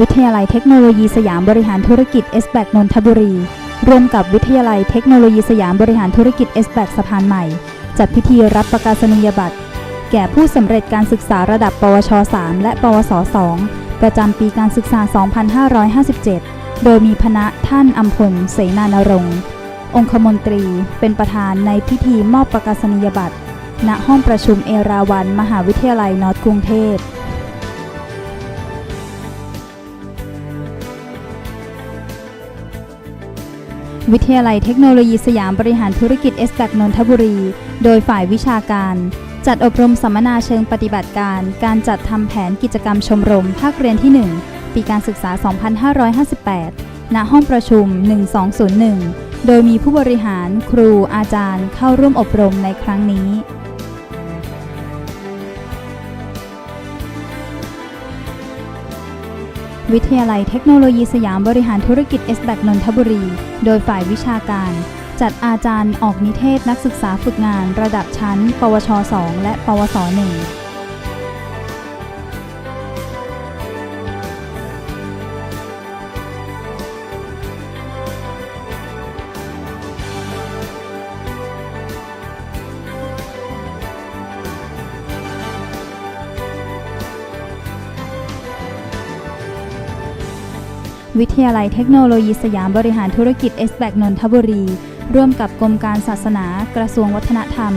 วิทยาลัยเทคโนโลยีสยามบริหารธุรกิจ s b a c นนทบุรี ร่วมกับวิทยาลัยเทคโนโลยีสยามบริหารธุรกิจ s b a c สะพานใหม่ จัดพิธีรับประกาศนียบัตร แก่ผู้สำเร็จการศึกษาระดับ ปวช 3 และ ปวส 2 ประจำปีการศึกษา 2557 โดยมีคณะท่านอัมพล เสนานรงค์องคมนตรีเป็นประธานในพิธีมอบประกาศนียบัตร ณ ห้องประชุมเอราวัน มหาวิทยาลัยนอร์ทกรุงเทพ วิทยาลัยเทคโนโลยีสยามบริหารธุรกิจเอสแบกนนทบุรี โดยฝ่ายวิชาการ จัดอบรมสัมมนาเชิงปฏิบัติการ การจัดทำแผนกิจกรรมชมรม ภาคเรียนที่ 1 ปีการศึกษา 2558 ณ ห้องประชุม 1201 โดยมีผู้บริหาร ครู อาจารย์ เข้าร่วมอบรมในครั้งนี้ วิทยาลัยเทคโนโลยีสยามบริหารธุรกิจ s อ a c นนทบุรี โดยฝ่ายวิชาการ จัดอาจารย์ออกนิเทศนักศึกษาฝึกงาน ระดับชั้น ปวช 2 และ ปวส 1 วิทยาลัยเทคโนโลยีสยามบริหารธุรกิจ s อ a c นนทบุรี ร่วมกับกรมการศาสนากระทรวงวัฒนธรรม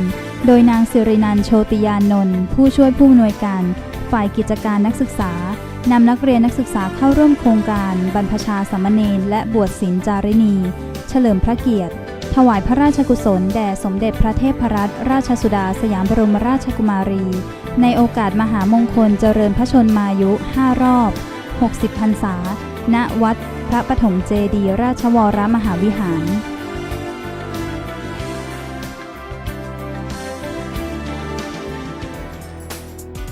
โดยนางสิรินันโชติยานนท์ผู้ช่วยผู้อำนวยการ ฝ่ายกิจการนักศึกษานำนักเรียนนักศึกษาเข้าร่วมโครงการ บรรพชาสามเณรและบวชศิลจารินีเฉลิมพระเกียรติ ถวายพระราชกุศล แด่สมเด็จพระเทพรัตนราชสุดาสยามบรมราชกุมารี ในโอกาสมหามงคลเจริญพระชนมายุ 5 รอบ 60 พรรษา ณวัดพระปฐมเจดีราชวรมหาวิหาร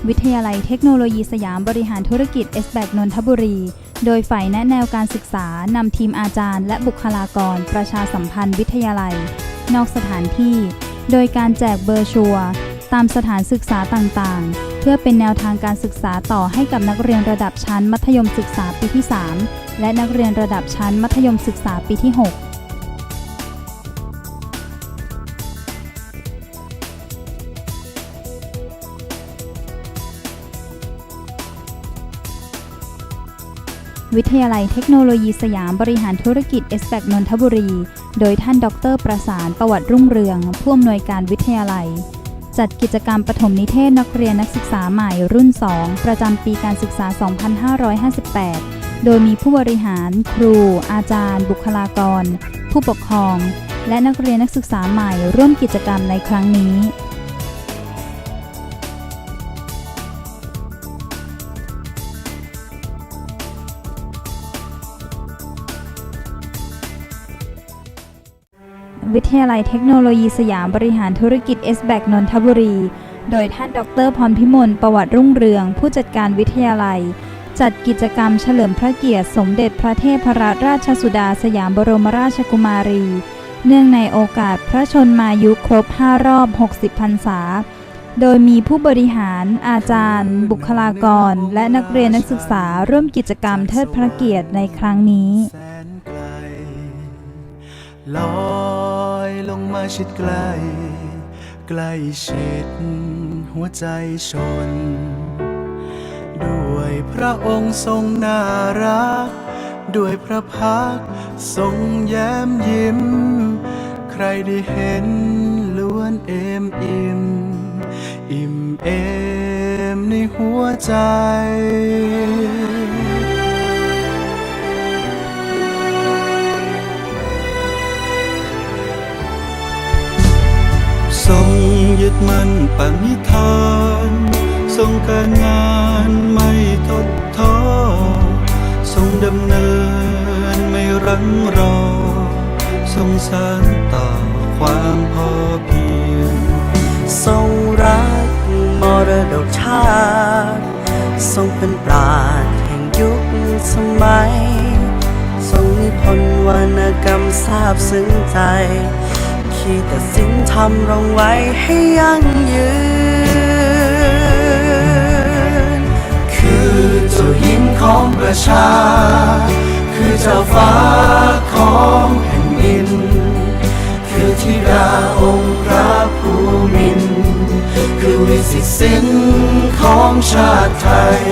วิทยาลัยเทคโนโลยีสยามบริหารธุรกิจ s อ a c นนทบุรี โดยฝ่ายแนะแนวการศึกษานำทีมอาจารย์ และบุคลากร ประชาสัมพันธ์วิทยาลัย นอกสถานที่ โดยการแจกเบอร์ชัวร์ตามสถานศึกษาต่างๆ พื่อเป็นแนวทางการศึกษาต่อให้กับนักเรียนระดับชั้นมัธยมศึกษาปีที่ 3 และนักเรียนระดับชั้นมัธยมศึกษาปีที่ 6วิทยาลัยเทคโนโลยีสยามบริหารธุรกิจ s อ a c นนทบุรี โดยท่านดรประสานประวัติรุ่งเรือง ผู้อำนวยการวิทยาลัย จัดกิจกรรมปฐมนิเทศนักเรียนนักศึกษาใหม่รุ่น 2 ประจำปีการศึกษา 2558 โดยมีผู้บริหาร ครู อาจารย์ บุคลากร ผู้ปกครอง และนักเรียนนักศึกษาใหม่ร่วมกิจกรรมในครั้งนี้ วิทยาลัยเทคโนโลยีสยามบริหารธุรกิจ s อ a c นนทบุรี โดยท่านดรพรพิมลประวัติรุ่งเรือง ผู้จัดการวิทยาลัย จัดกิจกรรมเฉลิมพระเกียรติ สมเด็จพระเทพรัตนราชสุดาสยามบรมราชกุมารี เนื่องในโอกาสพระชนมายุครบ 5 รอบ 60 พรรษา โดยมีผู้บริหาร อาจารย์ บุคลากร และนักเรียนนักศึกษาร่วมกิจกรรมเทิดพระเกียรติในครั้งนี้แชิดใกล้ใกล้ชิดหัวใจชน ด้วยพระองค์ทรงน่ารัก ด้วยพระพักทรงแย้มยิ้ม ใครได้เห็นล้วนเอมอิ่ม อิ่มเอมในหัวใจ ดมั่นปณิธานทรงการงานไม่ทดท้อทรงดำเนินไม่รั้งรอ ทรงสานต่อความพอเพียง ทรงรักมรดกชาติ ทรงเป็นปราชญ์แห่งยุคสมัย ทรงนิพนธ์วรรณกรรมทราบซึ้งใจ ที่ตัดสินทำรงไว้ให้ยั่งยืน คือเจ้าหญิงของประชา คือเจ้าฟ้าของแผ่นดิน คือที่ราองค์พระภูมิน คือวิสิทธิ์สินของชาติไทย